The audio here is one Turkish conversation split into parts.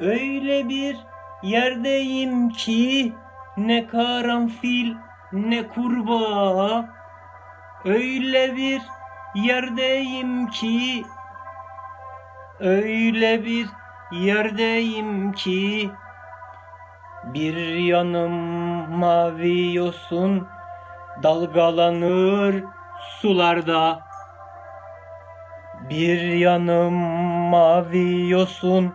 Öyle bir yerdeyim ki ne karanfil ne kurbağa. Öyle bir yerdeyim ki öyle bir yerdeyim ki bir yanım mavi yosun dalgalanır sularda. Bir yanım mavi yosun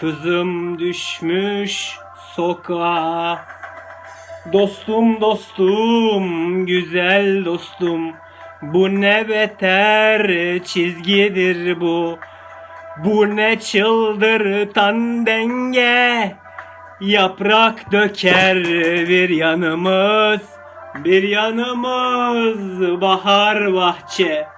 Kızım düşmüş sokağa. Dostum dostum güzel dostum. Bu ne beter çizgidir bu. Bu ne çıldırtan denge. Yaprak döker bir yanımız. Bir yanımız bahar bahçe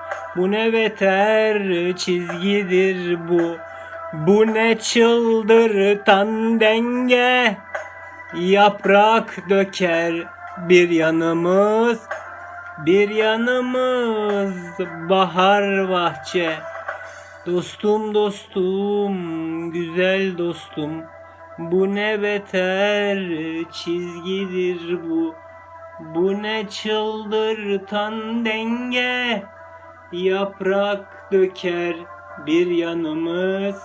bu ne beter çizgidir bu? Bu ne çıldırtan denge? Yaprak döker bir yanımız Bir yanımız bahar bahçe. Dostum dostum güzel dostum Bu ne beter çizgidir bu? Bu ne çıldırtan denge Yaprak döker bir yanımız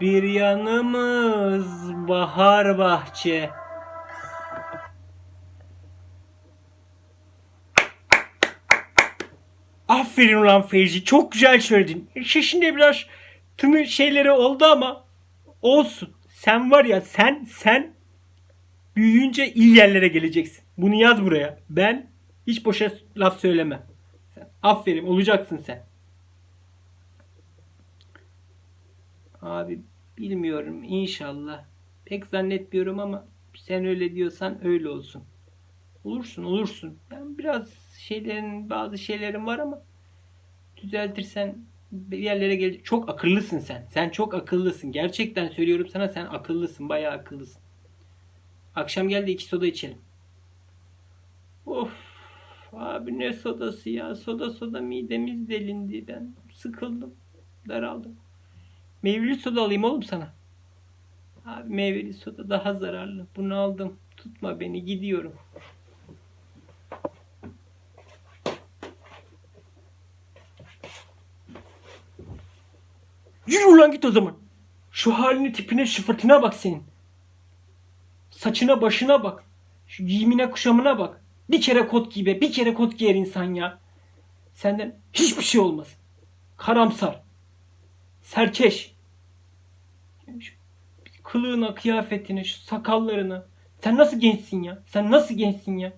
Bir yanımız bahar bahçe Aferin ulan Feyzi çok güzel söyledin. Şişinde biraz tını şeyleri oldu ama olsun. Sen var ya sen sen büyüyünce iyi yerlere geleceksin. Bunu yaz buraya. Ben hiç boşa laf söylemem. Aferin olacaksın sen. Abi bilmiyorum inşallah. Pek zannetmiyorum ama sen öyle diyorsan öyle olsun. Olursun olursun. Yani biraz şeylerin bazı şeylerin var ama düzeltirsen bir yerlere gelecek. Çok akıllısın sen. Sen çok akıllısın. Gerçekten söylüyorum sana sen akıllısın. Bayağı akıllısın. Akşam geldi iki soda içelim. Of abi ne sodası ya. Soda soda midemiz delindi. Ben sıkıldım. Daraldım. Meyveli soda alayım oğlum sana. Abi meyveli soda daha zararlı. Bunu aldım. Tutma beni gidiyorum. Yürü ulan git o zaman. Şu halini tipine şıfırtına bak senin. Saçına başına bak. Şu giyimine kuşamına bak. Bir kere kot giy be. Bir kere kot giyer insan ya. Senden hiçbir şey olmaz. Karamsar. Serkeş. Kılığına, kıyafetine, şu sakallarına. Sen nasıl gençsin ya? Sen nasıl gençsin ya?